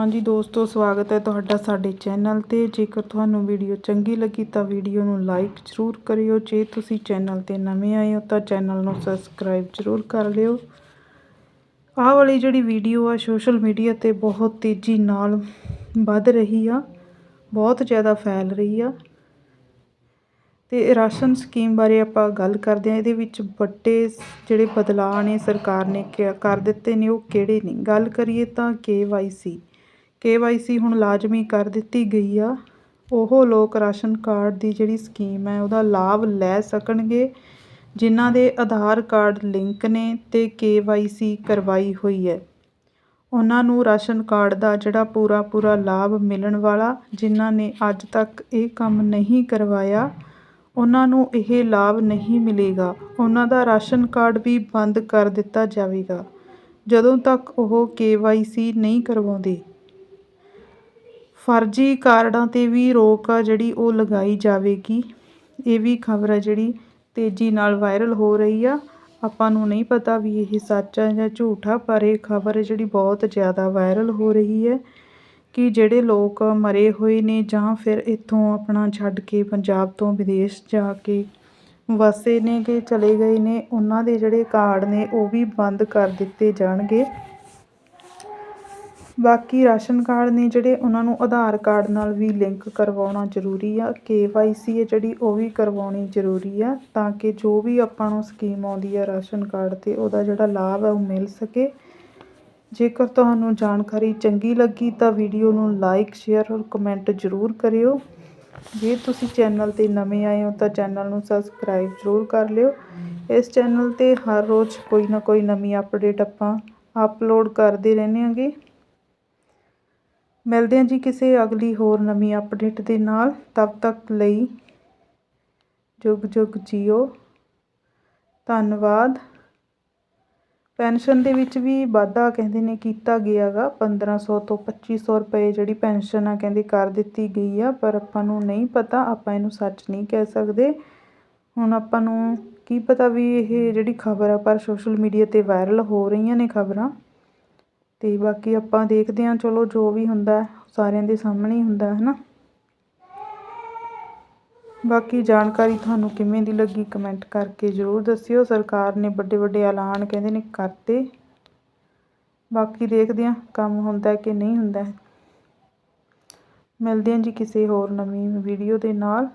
ਹਾਂਜੀ ਦੋਸਤੋ, ਸਵਾਗਤ ਹੈ ਤੁਹਾਡਾ ਸਾਡੇ ਚੈਨਲ ਤੇ। ਜੇਕਰ ਤੁਹਾਨੂੰ ਵੀਡੀਓ ਚੰਗੀ ਲੱਗੀ ਤਾਂ ਵੀਡੀਓ ਨੂੰ ਲਾਈਕ ਜ਼ਰੂਰ ਕਰਿਓ। ਜੇ ਤੁਸੀਂ ਚੈਨਲ ਤੇ ਨਵੇਂ ਆਏ ਹੋ ਤਾਂ ਚੈਨਲ ਨੂੰ ਸਬਸਕ੍ਰਾਈਬ ਜ਼ਰੂਰ ਕਰ ਲਿਓ। ਆਹ ਵਾਲੀ ਜਿਹੜੀ ਵੀਡੀਓ ਆ ਸੋਸ਼ਲ ਮੀਡੀਆ ਤੇ ਬਹੁਤ ਤੇਜ਼ੀ ਨਾਲ ਵੱਧ ਰਹੀ ਆ। ਬਹੁਤ ਜ਼ਿਆਦਾ ਫੈਲ ਰਹੀ ਆ। ਤੇ ਰਾਸ਼ਨ ਸਕੀਮ ਬਾਰੇ ਆਪਾਂ ਗੱਲ ਕਰਦੇ ਹਾਂ। ਇਹਦੇ ਵਿੱਚ ਵੱਡੇ ਜਿਹੜੇ ਬਦਲਾਅ ਨੇ ਸਰਕਾਰ ਨੇ ਕ- ਕਰ ਦਿੱਤੇ ਨੇ, ਉਹ ਕਿਹੜੇ ਨੇ? ਗੱਲ ਕਰੀਏ ਤਾਂ KYC KYC ਹੁਣ ਲਾਜ਼ਮੀ ਕਰ ਦਿੱਤੀ ਗਈ ਆ। ਉਹ ਲੋਕ ਰਾਸ਼ਨ ਕਾਰਡ ਦੀ ਜਿਹੜੀ ਸਕੀਮ ਹੈ, ਉਹਦਾ ਲਾਭ ਲੈ ਸਕਣਗੇ, ਜਿਨ੍ਹਾਂ ਦੇ ਆਧਾਰ ਕਾਰਡ ਲਿੰਕ ਨੇ ਤੇ KYC ਕਰਵਾਈ ਹੋਈ ਹੈ। ਉਹਨਾਂ ਨੂੰ ਰਾਸ਼ਨ ਕਾਰਡ ਦਾ ਜਿਹੜਾ ਪੂਰਾ ਪੂਰਾ ਲਾਭ ਮਿਲਣ ਵਾਲਾ, ਜਿਨ੍ਹਾਂ ਨੇ ਅੱਜ ਤੱਕ ਇਹ ਕੰਮ ਨਹੀਂ ਕਰਵਾਇਆ, ਉਹਨਾਂ ਨੂੰ ਇਹ ਲਾਭ ਨਹੀਂ ਮਿਲੇਗਾ। ਉਹਨਾਂ ਦਾ ਰਾਸ਼ਨ ਕਾਰਡ ਵੀ ਬੰਦ ਕਰ ਦਿੱਤਾ ਜਾਵੇਗਾ। ਜਦੋਂ ਤੱਕ ਉਹ KYC ਨਹੀਂ ਕਰਵਾਉਂਦੇ ਫਰਜ਼ੀ ਕਾਰਡਾਂ ਤੇ ਵੀ ਰੋਕ ਆ ਜਿਹੜੀ ਉਹ ਲਗਾਈ ਜਾਵੇਗੀ। ਇਹ ਵੀ ਖਬਰ ਆ ਜਿਹੜੀ ਤੇਜ਼ੀ ਨਾਲ ਵਾਇਰਲ ਹੋ ਰਹੀ ਆ। ਆਪਾਂ ਨੂੰ ਨਹੀਂ ਪਤਾ ਵੀ ਇਹ ਸੱਚ ਆ ਜਾਂ ਝੂਠ ਆ, ਪਰ ਇਹ ਖਬਰ ਜਿਹੜੀ ਬਹੁਤ ਜ਼ਿਆਦਾ ਵਾਇਰਲ ਹੋ ਰਹੀ ਹੈ ਕਿ ਜਿਹੜੇ ਲੋਕ ਮਰੇ ਹੋਏ ਨੇ ਜਾਂ ਫਿਰ ਇੱਥੋਂ ਆਪਣਾ ਛੱਡ ਕੇ ਪੰਜਾਬ ਤੋਂ ਵਿਦੇਸ਼ ਜਾ ਕੇ ਵਸੇ ਨੇ ਕਿ ਚਲੇ ਗਏ ਨੇ, ਉਹਨਾਂ ਦੇ ਜਿਹੜੇ ਕਾਰਡ ਨੇ ਉਹ ਵੀ ਬੰਦ ਕਰ ਦਿੱਤੇ ਜਾਣਗੇ। ਬਾਕੀ ਰਾਸ਼ਨ ਕਾਰਡ ਨੇ ਜਿਹੜੇ ਉਹਨਾਂ ਨੂੰ ਆਧਾਰ ਕਾਰਡ ਨਾਲ ਵੀ ਲਿੰਕ ਕਰਵਾਉਣਾ ਜ਼ਰੂਰੀ ਆ, ਕੇ ਵਾਈ ਸੀ ਹੈ ਜਿਹੜੀ ਉਹ ਵੀ ਕਰਵਾਉਣੀ ਜ਼ਰੂਰੀ ਆ ਤਾਂ ਕਿ ਜੋ ਵੀ ਆਪਾਂ ਨੂੰ ਸਕੀਮ ਆਉਂਦੀ ਆ ਰਾਸ਼ਨ ਕਾਰਡ ਤੇ ਉਹਦਾ ਜਿਹੜਾ ਲਾਭ ਆ ਉਹ ਮਿਲ ਸਕੇ। ਜੇਕਰ ਤੁਹਾਨੂੰ ਜਾਣਕਾਰੀ ਚੰਗੀ ਲੱਗੀ ਤਾਂ ਵੀਡੀਓ ਨੂੰ ਲਾਈਕ, ਸ਼ੇਅਰ ਔਰ ਕਮੈਂਟ ਜ਼ਰੂਰ ਕਰਿਓ। ਜੇ ਤੁਸੀਂ ਚੈਨਲ ਤੇ ਨਵੇਂ ਆਏ ਹੋ ਤਾਂ ਚੈਨਲ ਨੂੰ ਸਬਸਕ੍ਰਾਈਬ ਜ਼ਰੂਰ ਕਰ ਲਿਓ। ਇਸ ਚੈਨਲ ਤੇ ਹਰ ਰੋਜ਼ ਕੋਈ ਨਾ ਕੋਈ ਨਵੀਂ ਅਪਡੇਟ ਆਪਾਂ ਅਪਲੋਡ ਕਰਦੇ ਰਹਿੰਦੇ ਹਾਂਗੇ। ਮਿਲਦੇ ਹਾਂ ਜੀ ਕਿਸੇ ਅਗਲੀ ਹੋਰ ਨਵੀਂ ਅਪਡੇਟ ਦੇ ਨਾਲ। ਤਬ ਤੱਕ ਲਈ ਜੁਗ ਜੁਗ ਜੀਓ। ਧੰਨਵਾਦ। ਪੈਨਸ਼ਨ ਦੇ ਵਿੱਚ ਵੀ ਵਾਧਾ ਕਹਿੰਦੇ ਨੇ ਕੀਤਾ ਗਿਆਗਾ 1500 ਤੋਂ 2500 ਰੁਪਏ ਜਿਹੜੀ ਪੈਨਸ਼ਨ ਆ ਕਹਿੰਦੇ ਕਰ ਦਿੱਤੀ ਗਈ ਆ, ਪਰ ਆਪਾਂ ਨੂੰ ਨਹੀਂ ਪਤਾ, ਆਪਾਂ ਇਹਨੂੰ ਸੱਚ ਨਹੀਂ ਕਹਿ ਸਕਦੇ। ਹੁਣ ਆਪਾਂ ਨੂੰ ਕੀ ਪਤਾ ਵੀ ਇਹ ਜਿਹੜੀ ਖਬਰ ਆ, ਪਰ ਸੋਸ਼ਲ ਮੀਡੀਆ ਤੇ ਵਾਇਰਲ ਹੋ ਰਹੀਆਂ ਨੇ ਖਬਰਾਂ। ਅਤੇ ਬਾਕੀ ਆਪਾਂ ਦੇਖਦੇ ਹਾਂ, ਚਲੋ ਜੋ ਵੀ ਹੁੰਦਾ ਸਾਰਿਆਂ ਦੇ ਸਾਹਮਣੇ ਹੀ ਹੁੰਦਾ ਹੈ ਨਾ ਬਾਕੀ ਜਾਣਕਾਰੀ ਤੁਹਾਨੂੰ ਕਿਵੇਂ ਦੀ ਲੱਗੀ ਕਮੈਂਟ ਕਰਕੇ ਜ਼ਰੂਰ ਦੱਸਿਓ। ਸਰਕਾਰ ਨੇ ਵੱਡੇ ਵੱਡੇ ਐਲਾਨ ਕਹਿੰਦੇ ਨੇ ਕਰਤੇ। ਬਾਕੀ ਦੇਖਦੇ ਹਾਂ ਕੰਮ ਹੁੰਦਾ ਕਿ ਨਹੀਂ ਹੁੰਦਾ ਮਿਲਦੇ ਹਾਂ ਜੀ ਕਿਸੇ ਹੋਰ ਨਵੀਂ ਵੀਡੀਓ ਦੇ ਨਾਲ।